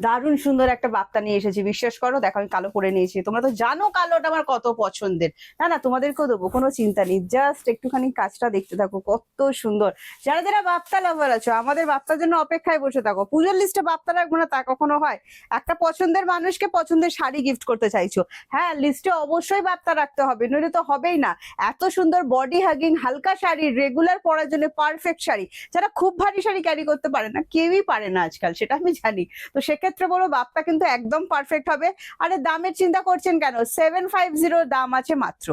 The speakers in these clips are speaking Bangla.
দারুণ সুন্দর একটা বার্তা নিয়ে এসেছি, বিশ্বাস করো, দেখো আমি কালো পরে নিয়েছি। তোমরা তো জানো কালোটা আমার কত পছন্দের। না না, তোমাদেরকেও দেবো, কোনো চিন্তা নেই। জাস্ট একটুখানি কাজটা দেখতে থাকো, কত সুন্দর। যারা যারা বাপ্তা লাভার আছো, আমাদের বাপ্তার জন্য অপেক্ষায় বসে থাকো। পুজোর লিস্টে বাপ্তা রাখব না, তা কখনো হয়। একটা পছন্দের মানুষকে পছন্দের শাড়ি গিফট করতে চাইছো। হ্যাঁ লিস্টে অবশ্যই বাপ্তা রাখতে হবে, নইলে তো হবেই না। এত সুন্দর বডি হাগিং হালকা শাড়ি রেগুলার পরার জন্য পারফেক্ট শাড়ি। যারা খুব ভারী শাড়ি ক্যারি করতে পারে না, কেউই পারে না আজকাল, সেটা আমি জানি। তো সেক্ষেত্রে বলো, বাপটা কিন্তু একদম পারফেক্ট হবে। আরে দামের চিন্তা করছেন কেন? সেভেন ফাইভ জিরো দাম আছে মাত্র।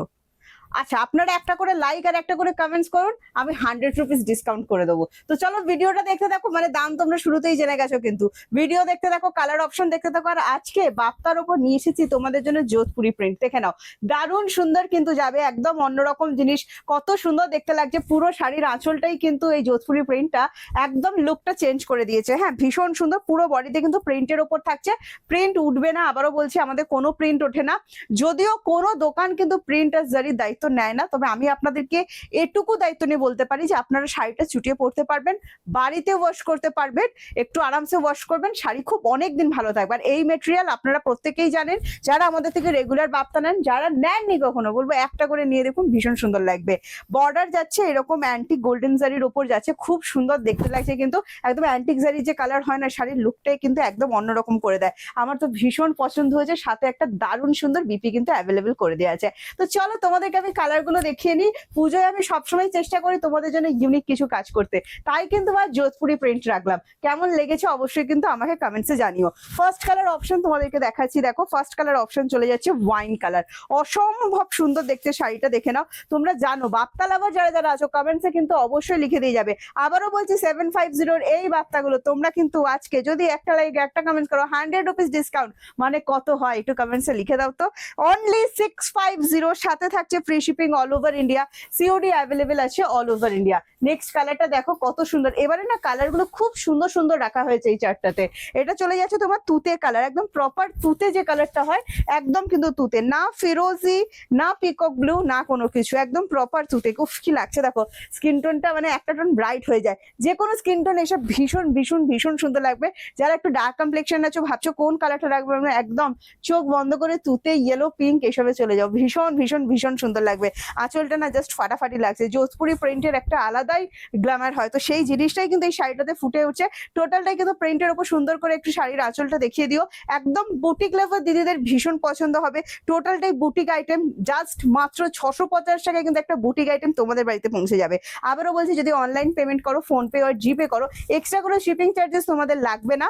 আচ্ছা আপনারা একটা করে লাইক আর একটা করে কমেন্টস করুন, আমি হান্ড্রেড রুপিস ডিসকাউন্ট করে দেবো। তো চলো ভিডিওটা দেখতে দেখো মানে দাম তোমরা শুরুতেই জেনে গেছো কিন্তু। ভিডিও দেখতে দেখো কালার অপশন দেখতে থাকো, আর আজকে বাপ্তার ওপর নিয়ে এসেছি তোমাদের জন্য যোধপুরি প্রিন্ট দেখে নাও, দারুণ সুন্দর কিন্তু যাবে, একদম অন্যরকম জিনিস। কত সুন্দর দেখতে লাগছে, পুরো শাড়ির আঁচলটাই কিন্তু এই যোধপুরি প্রিন্টটা একদম লুকটা চেঞ্জ করে দিয়েছে। হ্যাঁ ভীষণ সুন্দর, পুরো বডিতে কিন্তু প্রিন্টের ওপর থাকছে। প্রিন্ট উঠবে না, আবারও বলছি, আমাদের কোনো প্রিন্ট ওঠে না। যদিও কোনো দোকান কিন্তু প্রিন্ট আর জারির দায়িত্ব নেয় না। তবে আমি আপনাদেরকে এটুকু দায়িত্ব নিয়ে বলতে পারি যে আপনারা শাড়িটা চুটিয়ে পরতে পারবেন বাড়িতে ওয়াশ করতে পারবেন, একটু আরামসে ওয়াশ করবেন, শাড়ি খুব অনেক দিন ভালো থাকবে। আর এই মেটেরিয়াল আপনারা প্রত্যেকেই জানেন, যারা আমাদের থেকে রেগুলার বাপ্তা নেন, যারা নেননি কখনো, বলব একটা করে নিয়ে দেখুন, ভীষণ সুন্দর লাগবে। বর্ডার যাচ্ছে এরকম অ্যান্টিক গোল্ডেন জারির ওপর যাচ্ছে, খুব সুন্দর দেখতে লাগছে কিন্তু, একদম অ্যান্টিক জারির যে কালার হয় না, শাড়ির লুকটাই কিন্তু একদম অন্যরকম করে দেয়। আমার তো ভীষণ পছন্দ হয়েছে, সাথে একটা দারুণ সুন্দর বিপি কিন্তু অ্যাভেলেবেল করে দেওয়া আছে। তো চলো তোমাদেরকে আমি কালারগুলো দেখিয়ে নিই। পুজোয় আমি সবসময় চেষ্টা করি তোমাদের জন্য ইউনিক কিছু কাজ করতে। তাই কিন্তু আর যোধপুরি প্রিন্ট রাখলাম। কেমন লেগেছে অবশ্যই কিন্তু আমাকে কমেন্টসে জানিও। ফার্স্ট কালার অপশন তোমাদেরকে দেখাচ্ছি, দেখো ফার্স্ট কালার অপশন চলে যাচ্ছে ওয়াইন কালার অসম্ভব সুন্দর দেখতে শাড়িটা দেখে নাও। তোমরা জানো, বাপ্তা লাভার যারা যারা আছো কমেন্টসে কিন্তু অবশ্যই লিখে দিয়ে যাবে। আবারও বলছি সেভেন ফাইভ জিরোর এই বাপ্তাগুলো তোমরা কিন্তু আজকে যদি একটা লাইক একটা কমেন্ট করো হান্ড্রেড রুপিস ডিসকাউন্ট মানে কত হয়? একটু কমেন্টসে লিখে দাও তো। অনলি সিক্স ফাইভ জিরোর সাথে থাকছে free shipping all over India COD available আছে অল ওভার ইন্ডিয়া নেক্সট কালারটা দেখো কত সুন্দর। এবারে না কালারগুলো খুব সুন্দর সুন্দর রাখা হয়েছে এই চারটাতে এটা চলে যাচ্ছে তোমার তুতে কালার একদম প্রপার তুতে যে কালারটা হয়, একদম কিন্তু তুতে। না ফিরোজি, না পিকক ব্লু না কোনো কিছু, একদম প্রপার তুতে। উফ, কি লাগছে দেখো। স্কিন টোনটা মানে একটা টোন ব্রাইট হয়ে যায়। যে কোনো স্কিন টোন এসব ভীষণ ভীষণ ভীষণ সুন্দর লাগবে। যারা একটু ডার্ক কমপ্লেকশন আছো, ভাবছ কোন কালারটা রাখবে মানে একদম চোখ বন্ধ করে তুতে ইয়েলো পিঙ্ক এসবে চলে যাও। ভীষণ ভীষণ ভীষণ সুন্দর লাগবে। আঁচলটা না জাস্ট ফাটাফাটি লাগছে। যোধপুরি প্রিন্টের একটা আলাদাই গ্ল্যামার হয়। তো সেই জিনিসটাই কিন্তু এই শাড়িটাতে ফুটে উঠছে। টোটালটাই কিন্তু প্রিন্টের উপর সুন্দর করে একটু শাড়ির আঁচলটা দেখিয়ে দিও। একদম বুটিক লেভার দিদিদের ভীষণ পছন্দ হবে। টোটালটাই বুটিক আইটেম জাস্ট মাত্র ছশো পঞ্চাশ টাকায় কিন্তু একটা বুটিক আইটেম তোমাদের বাড়িতে পৌঁছে যাবে। আবারও বলছি, যদি অনলাইন পেমেন্ট করো ফোনপে আর জিপে করো এক্সট্রা কোনো শিপিং চার্জেস তোমাদের লাগবে না।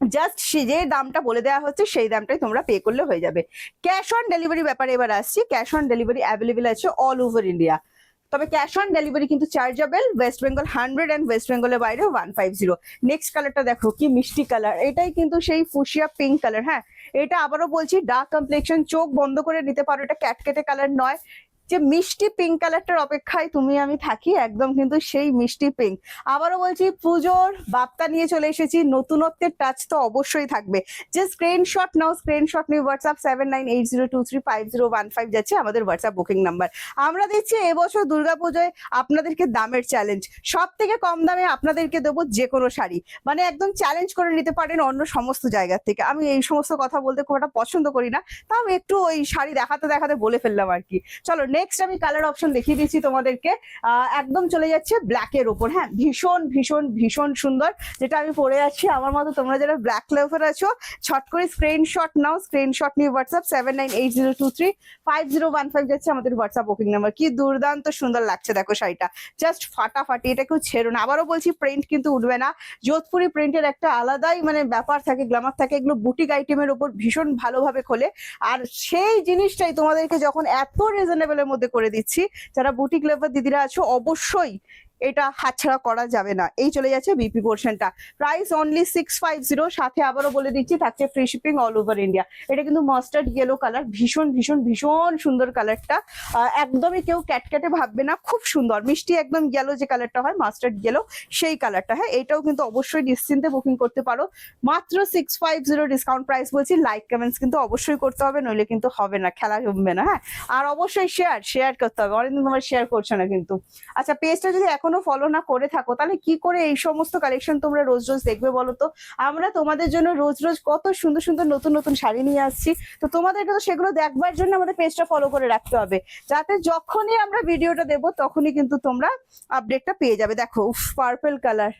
জাস্ট যে দামটা বলে দেওয়া হচ্ছে, সেই দামটাই তোমরা পে করলে হয়ে যাবে। ক্যাশ অন ডেলিভারি ব্যাপারে এবার আসছি। ক্যাশ অন ডেলিভারি অ্যাভেলেবেল আছে অল ওভার ইন্ডিয়া তবে ক্যাশ অন ডেলিভারি কিন্তু chargeable West Bengal hundred and West বেঙ্গলের বাইরে ওয়ান ফাইভ জিরো নেক্সট কালারটা দেখো, কি মিষ্টি কালার এটাই কিন্তু সেই ফুসিয়া পিঙ্ক কালার হ্যাঁ? এটা আবারও বলছি ডার্ক কমপ্লেকশন চোখ বন্ধ করে নিতে পারো। এটা ক্যাটকেটে কালার নয়। যে মিষ্টি পিঙ্ক কালারটার অপেক্ষায় তুমি আমি থাকি, একদম কিন্তু সেই মিষ্টি পিঙ্ক আবারও বলছি, পুজোর বার্তা নিয়ে চলে এসেছি, নতুনত্বের টাচ তো অবশ্যই থাকবে। যে স্ক্রিনশট নাও স্ক্রিনশট নিয়ে WhatsApp seven nine eight zero two three five zero one five যাচ্ছে আমাদের হোয়াটসঅ্যাপ বুকিং নাম্বার আমরা দিচ্ছি এবছর দুর্গাপুজোয় আপনাদেরকে দামের চ্যালেঞ্জ সব থেকে কম দামে আপনাদেরকে দেবো যে কোনো শাড়ি। মানে একদম চ্যালেঞ্জ করে নিতে পারেন অন্য সমস্ত জায়গার থেকে। আমি এই সমস্ত কথা বলতে খুব একটা পছন্দ করি না, তাও একটু ওই শাড়ি দেখাতে দেখাতে বলে ফেললাম আর কি। চলো নেক্সট আমি কালার অপশন দেখিয়ে দিচ্ছি তোমাদেরকে। একদম চলে যাচ্ছে ব্ল্যাকের ওপর হ্যাঁ ভীষণ ভীষণ ভীষণ সুন্দর। যেটা আমি পরে আছি, আমার মতো তোমরা যারা ব্ল্যাক লেভার আছো, ছট করে স্ক্রিনশট নাও। স্ক্রিনশট নিয়ে WhatsApp seven nine eight zero two three five zero one five যাচ্ছে আমাদের হোয়াটসঅ্যাপ বুকিং নাম্বার কি দুর্দান্ত সুন্দর লাগছে, দেখো শাড়িটা। জাস্ট ফাটাফাটি এটা কেউ ছেড়ো না। আবারও বলছি প্রিন্ট কিন্তু উঠবে না। যোধপুরি প্রিন্টের একটা আলাদাই মানে ব্যাপার থাকে গ্লামার থাকে। এগুলো বুটিক আইটেমের উপর ভীষণ ভালোভাবে খোলে। আর সেই জিনিসটাই তোমাদেরকে যখন এত রিজনেবলের মধ্যে করে দিচ্ছি। যারা বুটিক লেভার দিদিরা আছো অবশ্যই এটা হাতছাড়া করা যাবে না। এই চলে যাচ্ছে বিপি পোর্শনটা price only six five zero সাথে আবারও বলে দিচ্ছি, থাকছে free shipping all over India এটা কিন্তু মাস্টার্ড ইয়েলো কালার ভীষণ ভীষণ ভীষণ সুন্দর কালারটা একদমই কেউ ক্যাটক্যাটে ভাববে না, খুব সুন্দর। মিষ্টি একদম ইয়েলো যে কালারটা হয় মাস্টার্ড ইয়েলো সেই কালারটা হ্যাঁ এটাও কিন্তু অবশ্যই নিশ্চিন্তে বুকিং করতে পারো। মাত্র six five zero discount price বলছি লাইক কমেন্টস কিন্তু অবশ্যই করতে হবে, নইলে কিন্তু হবে না, খেলা জমবে না। হ্যাঁ আর অবশ্যই শেয়ার শেয়ার করতে হবে। অনেকদিন তোমার শেয়ার করছ না কিন্তু। আচ্ছা পেজটা যদি এখন এখনও ফলো না করে থাকো, তাহলে কি করে এই সমস্ত কালেকশন তোমরা রোজ রোজ দেখবে বলো তো? আমরা তোমাদের জন্য রোজ রোজ কত সুন্দর সুন্দর নতুন নতুন শাড়ি নিয়ে আসছি। তো তোমাদেরকে তো সেগুলো দেখবার জন্য আমাদের পেজটা ফলো করে রাখতে হবে। যাতে যখনই আমরা ভিডিওটা দেবো, তখনই কিন্তু তোমরা আপডেটটা পেয়ে যাবে। দেখো, উফ পার্পেল কালার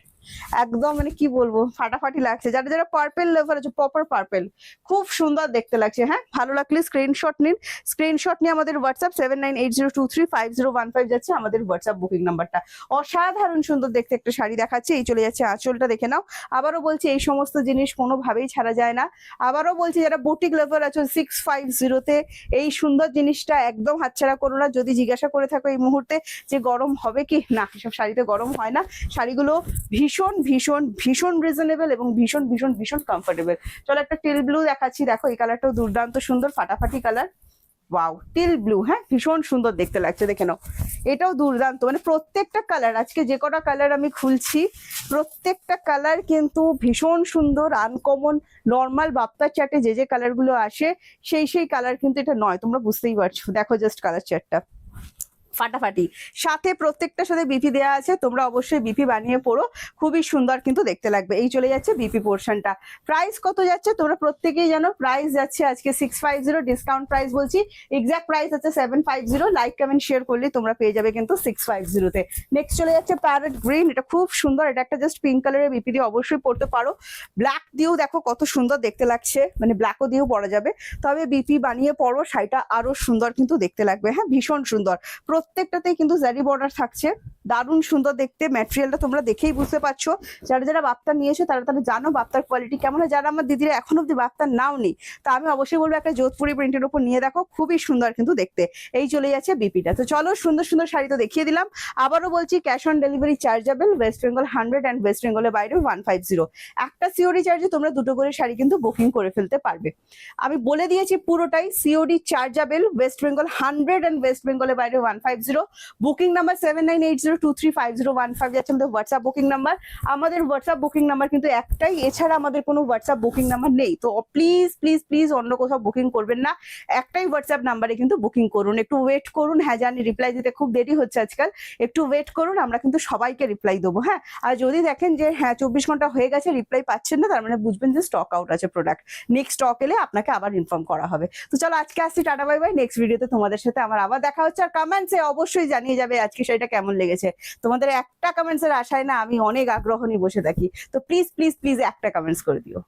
একদম মানে কি বলব, ফাটাফাটি লাগছে। যারা যারা পার্পেল লেভার আছে প্রপার পার্পেল খুব সুন্দর দেখতে লাগছে হ্যাঁ? ভালো লাগলে স্ক্রিনশট নিন। স্ক্রিনশট নিয়ে আমাদের WhatsApp seven nine eight zero two three five zero one five যাচ্ছে আমাদের হোয়াটসঅ্যাপ বুকিং নাম্বারটা অসাধারণ সুন্দর দেখতে একটা শাড়ি দেখাচ্ছে, এই চলে যাচ্ছে আঁচলটা দেখে নাও। আবারও বলছি, এই সমস্ত জিনিস কোনোভাবেই ছাড়া যায় না। আবারও বলছি, যারা বুটিক লেভার আছে সিক্স ফাইভ জিরোতে এই সুন্দর জিনিসটা একদম হাতছাড়া করো না। যদি জিজ্ঞাসা করে থাকো এই মুহূর্তে যে গরম হবে কি? না, এসব শাড়িতে গরম হয় না। শাড়িগুলো ভীষণ ভীষণ ভীষণ ভীষণ রিজনেবল এবং ভীষণ ভীষণ ভীষণ কমফোর্টেবল চলো একটা টিল ব্লু দেখাচ্ছি। দেখো, এই কালারটাও দুর্দান্ত সুন্দর, ফাটাফাটি কালার ওয়াও টিল ব্লু হ্যাঁ? ভীষণ সুন্দর দেখতে লাগছে, দেখে নাও। এটাও দুর্দান্ত মানে প্রত্যেকটা কালার আজকে যে কটা কালার আমি খুলছি, প্রত্যেকটা কালার কিন্তু ভীষণ সুন্দর আনকমন নর্মাল বাপ্তার চাটে যে যে কালারগুলো আসে, সেই সেই কালার কিন্তু এটা নয়, তোমরা বুঝতেই পারছ। দেখো জাস্ট কালার চারটা ফাটাফাটি। সাথে প্রত্যেকটার সাথে বিপি দেওয়া আছে, তোমরা অবশ্যই বিপি বানিয়ে পড়ো। খুবই সুন্দর কিন্তু দেখতে লাগবে। এই চলে যাচ্ছে বিপি পোর্শনটা প্রাইস কত যাচ্ছে? তোমরা প্রত্যেকেই জানো। প্রাইস যাচ্ছে আজকে six five zero discount price বলছি। এক্সাক্ট প্রাইস আছে seven five zero like comment share করলে তোমরা পেয়ে যাবে কিন্তু সিক্স ফাইভ জিরোতে নেক্সট চলে যাচ্ছে প্যারেট গ্রিন এটা খুব সুন্দর। এটা একটা জাস্ট পিঙ্ক কালারের বিপি দিয়ে অবশ্যই পড়তে পারো। ব্ল্যাক দিয়েও দেখো কত সুন্দর দেখতে লাগছে। মানে ব্ল্যাকও দিয়েও পরা যাবে। তবে বিপি বানিয়ে পড়ো। শাড়িটা আরও সুন্দর কিন্তু দেখতে লাগবে। হ্যাঁ ভীষণ সুন্দর। প্রত্যেকটাতেই কিন্তু জারি বর্ডার থাকছে। দারুণ সুন্দর দেখতে ম্যাটেরিয়ালটা তোমরা দেখেই বুঝতে পারছ। যারা যারা বাপ্তা নিয়েছো, তারা তারা জানো বাপ্তার কোয়ালিটি কেমন হয়। যারা আমার দিদিরা এখন অব্দি বাপ্তার নাও নেই তা আমি অবশ্যই বলব একটা যোধপুরি প্রিন্টের উপর নিয়ে দেখো, খুবই সুন্দর কিন্তু দেখতে। এই চলে যাচ্ছে বিপিটা তো চলো সুন্দর সুন্দর শাড়ি তো দেখিয়ে দিলাম। আবারও বলছি cash on delivery chargeable West Bengal hundred and West বেঙ্গলের বাইরে ওয়ান ফাইভ জিরো একটা সিওডি চার্জে তোমরা দুটো করে শাড়ি কিন্তু বুকিং করে ফেলতে পারবে। আমি বলে দিয়েছি পুরোটাই COD chargeable West Bengal hundred and West বেঙ্গলের বাইরে one five zero booking number seven nine eight zero two three five zero one five যাচ্ছে আমাদের হোয়াটসঅ্যাপ বুকিং নাম্বার আমাদের হোয়াটসঅ্যাপ বুকিং নাম্বার কিন্তু একটাই, এছাড়া আমাদের কোনো হোয়াটসঅ্যাপ বুকিং নাম্বার নেই। তো প্লিজ প্লিজ প্লিজ অন্য কোথাও বুকিং করবেন না। একটাই হোয়াটসঅ্যাপ নাম্বারে কিন্তু বুকিং করুন। একটু ওয়েট করুন। হ্যাঁ জানি রিপ্লাই দিতে খুব দেরি হচ্ছে আজকাল। একটু ওয়েট করুন, আমরা কিন্তু সবাইকে রিপ্লাই দেবো হ্যাঁ। আর যদি দেখেন যে হ্যাঁ চব্বিশ ঘণ্টা হয়ে গেছে রিপ্লাই পাচ্ছেন না, তার মানে বুঝবেন যে স্টক আউট আছে প্রোডাক্ট নেক্সট স্টক এলে আপনাকে আবার ইনফর্ম করা হবে। তো চলো আজকে আসছি টাটা বাই বাই নেক্সট ভিডিওতে তোমাদের সাথে আমার আবার দেখা হচ্ছে। আর কমেন্টসে অবশ্যই জানিয়ে যাবে আজকে সেটা কেমন লেগেছে। তোমাদের একটা কমেন্টসের আশায় না আমি অনেক আগ্রহ নিয়ে বসে থাকি। তো প্লিজ প্লিজ প্লিজ একটা কমেন্টস করে দিও।